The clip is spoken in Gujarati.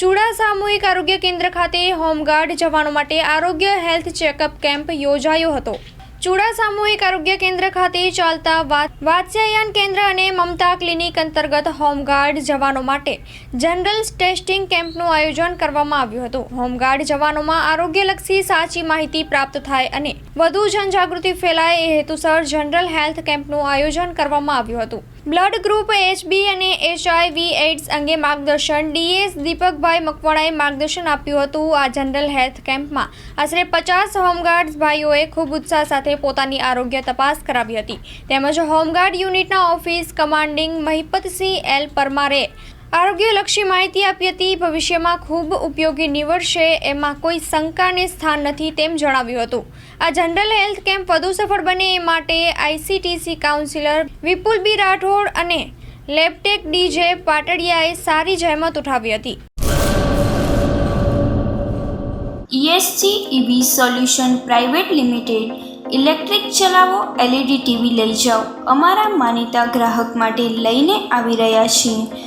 ચુડા સામૂહિક આરોગ્ય કેન્દ્ર ખાતે હોમગાર્ડ જવાનો માટે આરોગ્ય હેલ્થ ચેકઅપ કેમ્પ યોજાયો હતો. ચુડા સામૂહિક આરોગ્ય કેન્દ્ર ખાતે ચાલતા વાત્સ્યાયન કેન્દ્ર અને મમતા ક્લિનિક અંતર્ગત હોમગાર્ડ જવાનો માટે જનરલ ટેસ્ટિંગ કેમ્પનું આયોજન કરવામાં આવ્યું હતું. હોમગાર્ડ જવાનોમાં આરોગ્યલક્ષી સાચી માહિતી પ્રાપ્ત થાય અને વધુ જનજાગૃતિ ફેલાય એ હેતુસર જનરલ હેલ્થ કેમ્પનું આયોજન કરવામાં આવ્યું હતું. બ્લડ ગ્રુપ એચબી અને એચઆઈવી એડ્સ અંગે માર્ગદર્શન ડીએસ દીપકભાઈ મકવાણાએ માર્ગદર્શન આપ્યું હતું આ જનરલ હેલ્થ કેમ્પમાં. આશરે પચાસ હોમગાર્ડ્સ ભાઈઓએ ખૂબ ઉત્સાહ સાથે પોતાની આરોગ્ય તપાસ કરાવી હતી. તેમજ હોમગાર્ડ યુનિટના ઓફિસ કમાન્ડિંગ મહિપતસિંહ એલ પરમારે આરોગ્યલક્ષી માહિતી આપી હતી, ભવિષ્યમાં ખૂબ ઉપયોગી નીવડશે, એમાં કોઈ શંકાને સ્થાન નથી તેમ જણાવ્યું હતું. આ જનરલ હેલ્થ કેમ્પ વધુ સફળ બને એ માટે ICTC counsellor Vipul B Rathod અને લેબટેક ડીજે પાટડિયાએ સારી જહેમત ઉઠાવી હતી. ESC EV solution private limited electric ચલાવો, એલઈડી ટીવી લઈ જાઓ. અમારા માનીતા ગ્રાહક માટે લઈને આવી રહ્યા છીએ.